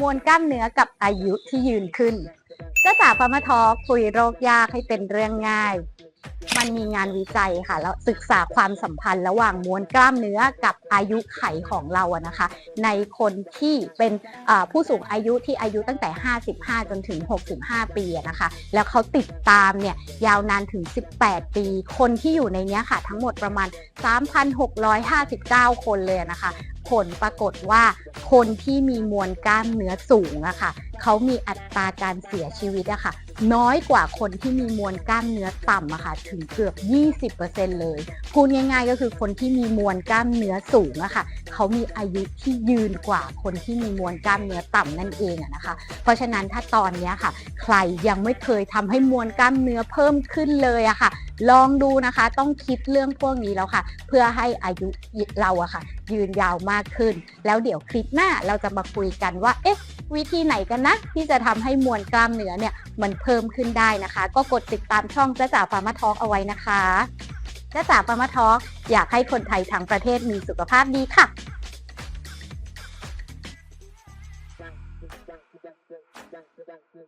มวลกล้ามเนื้อกับอายุที่ยืนขึ้นจ้าจ๋าพามาทอคุยโรคยากให้เป็นเรื่องง่าย มันมีงานวิจัยค่ะแล้วศึกษาความสัมพันธ์ระหว่างมวลกล้ามเนื้อกับอายุไขของเราอะนะคะ ในคนที่เป็นผู้สูงอายุที่อายุตั้งแต่ 55 จนถึง 65 ปีนะคะ แล้วเขาติดตามเนี่ยยาวนานถึง 18 ปี คนที่อยู่ในนี้ค่ะ ทั้งหมดประมาณ 3,659 คนเลยนะคะ ผลปรากฏว่าคนที่มีมวลกล้ามเนื้อสูงอะค่ะเขามีอัตราการเสียชีวิตอะค่ะ น้อยกว่าคนที่มีมวลกล้ามเนื้อต่ำอะค่ะถึงเกือบ 20%เลย พูดง่ายๆ ก็คือคนที่มีมวลกล้ามเนื้อสูงอะค่ะเขามีอายุที่ยืนกว่าคนที่มีมวลกล้ามเนื้อต่ำนั่นเองอะนะคะ เพราะฉะนั้นถ้าตอนนี้ค่ะ ใครยังไม่เคยทำให้มวลกล้ามเนื้อเพิ่มขึ้นเลยอะค่ะ ลองดูนะคะต้องคิดเรื่องพวกนี้แล้วค่ะ เพื่อให้อายุเราอะค่ะ ยืนยาวมากขึ้น แล้วเดี๋ยวคลิปหน้าเราจะมาคุยกันว่าเอ๊ะ วิธีไหนกันนะ ที่จะทำให้มวลกล้ามเนื้อเนี่ยมันเพิ่มขึ้นได้นะคะ ก็กดติดตามช่องจ้าจ๋าฟาร์มาทอกเอาไว้นะคะจ้าจ๋าฟาร์มาทอกอยากให้คนไทยทั้งประเทศมีสุขภาพดีค่ะ